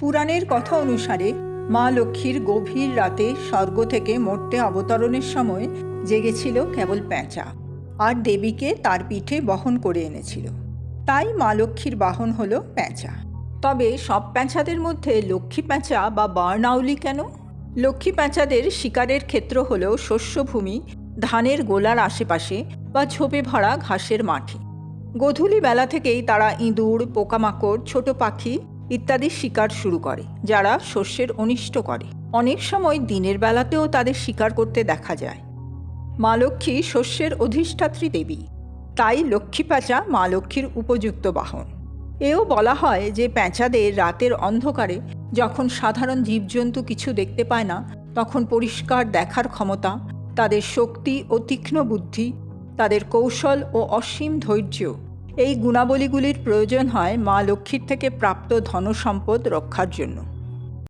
পুরাণের কথা অনুসারে মা লক্ষ্মীর গভীর রাতে স্বর্গ থেকে মর্তে অবতরণের সময় জেগেছিল কেবল প্যাঁচা আর দেবীকে তার পিঠে বহন করে এনেছিল। তাই মা লক্ষ্মীর বাহন হলো প্যাঁচা। তবে সব প্যাঁচাদের মধ্যে লক্ষ্মী প্যাঁচা বা বার্নাউলি কেন? লক্ষ্মী প্যাঁচাদের শিকারের ক্ষেত্র হল শস্যভূমি, ধানের গোলার আশেপাশে বা ঝোপে ভরা ঘাসের মাঠে। গধূলি বেলা থেকেই তারা ইঁদুর, পোকামাকড়, ছোট পাখি ইত্যাদি শিকার শুরু করে, যারা শস্যের অনিষ্ট করে। অনেক সময় দিনের বেলাতেও তাদের শিকার করতে দেখা যায়। মা লক্ষ্মী শস্যের অধিষ্ঠাত্রী দেবী। তাই লক্ষ্মী প্যাঁচা মা লক্ষ্মীর উপযুক্ত বাহন। এও বলা হয় যে প্যাঁচাদের রাতের অন্ধকারে যখন সাধারণ জীবজন্তু কিছু দেখতে পায় না, তখন পরিষ্কার দেখার ক্ষমতা, তাদের শক্তি ও তীক্ষ্ণ বুদ্ধি, তাদের কৌশল ও অসীম ধৈর্য এই গুণাবলীগুলির প্রয়োজন হয় মা লক্ষ্মীর থেকে প্রাপ্ত ধনসম্পদ রক্ষার জন্য।